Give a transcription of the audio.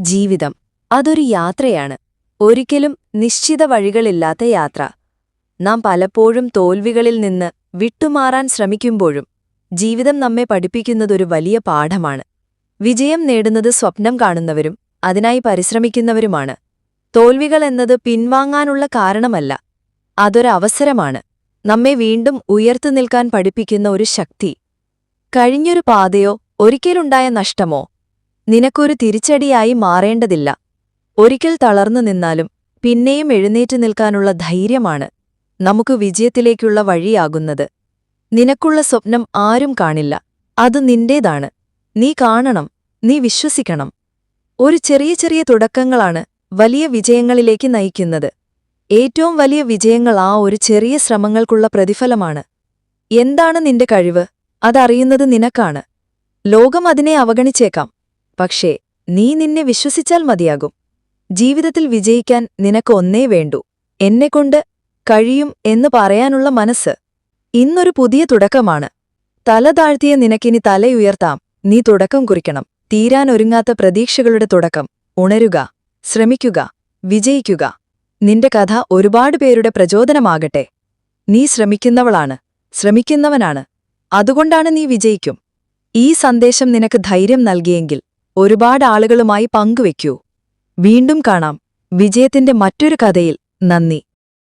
ജീവിതം. അതൊരു യാത്രയാണ്. ഒരിക്കലും നിശ്ചിത വഴികളില്ലാത്ത യാത്ര. നാം പലപ്പോഴും തോൽവികളിൽ നിന്ന് വിട്ടുമാറാൻ ശ്രമിക്കുമ്പോഴും ജീവിതം നമ്മെ പഠിപ്പിക്കുന്നതൊരു വലിയ പാഠമാണ്. വിജയം നേടുന്നത് സ്വപ്നം കാണുന്നവരും അതിനായി പരിശ്രമിക്കുന്നവരുമാണ്. തോൽവികൾ എന്നത് പിൻവാങ്ങാനുള്ള കാരണമല്ല. അതൊരവസരമാണ് നമ്മെ വീണ്ടും ഉയർത്തു നിൽക്കാൻ പഠിപ്പിക്കുന്ന ഒരു ശക്തി. കഴിഞ്ഞൊരു പാതയോ ഒരിക്കലുണ്ടായ നഷ്ടമോ നിനക്കൊരു തിരിച്ചടിയായി മാറേണ്ടതില്ല. ഒരിക്കൽ തളർന്നു നിന്നാലും പിന്നെയും എഴുന്നേറ്റു നിൽക്കാനുള്ള ധൈര്യമാണ് നമുക്ക് വിജയത്തിലേക്കുള്ള വഴിയാകുന്നത്. നിനക്കുള്ള സ്വപ്നം ആരും കാണില്ല. അത് നിന്റേതാണ്. നീ കാണണം. നീ വിശ്വസിക്കണം. ഒരു ചെറിയ ചെറിയ തുടക്കങ്ങളാണ് വലിയ വിജയങ്ങളിലേക്ക് നയിക്കുന്നത്. ഏറ്റവും വലിയ വിജയങ്ങൾ ആ ഒരു ചെറിയ ശ്രമങ്ങൾക്കുള്ള പ്രതിഫലമാണ്. എന്താണ് നിന്റെ കഴിവ്? അതറിയുന്നത് നിനക്കാണ്. ലോകം അതിനെ അവഗണിച്ചേക്കാം. പക്ഷേ നീ നിന്നെ വിശ്വസിച്ചാൽ മതിയാകും. ജീവിതത്തിൽ വിജയിക്കാൻ നിനക്ക് ഒന്നേ വേണ്ടൂ. എന്നെക്കൊണ്ട് കഴിയും എന്ന് പറയാനുള്ള മനസ്സ് ഇന്നൊരു പുതിയ തുടക്കമാണ്. തല താഴ്ത്തിയ നിനക്കിനി തലയുയർത്താം നീ തുടക്കം കുറിക്കണം. തീരാനൊരുങ്ങാത്ത പ്രതീക്ഷകളുടെ തുടക്കം. ഉണരുക. ശ്രമിക്കുക. വിജയിക്കുക. നിന്റെ കഥ ഒരുപാട് പേരുടെ പ്രചോദനമാകട്ടെ. നീ ശ്രമിക്കുന്നവളാണ്. ശ്രമിക്കുന്നവനാണ്. അതുകൊണ്ടാണ് നീ വിജയിക്കും. ഈ സന്ദേശം നിനക്ക് ധൈര്യം നൽകിയെങ്കിൽ ഒരുപാട് ആളുകളുമായി പങ്കുവെക്കൂ. വീണ്ടും കാണാം. വിജയത്തിന്റെ മറ്റൊരു കഥയിൽ നന്ദി.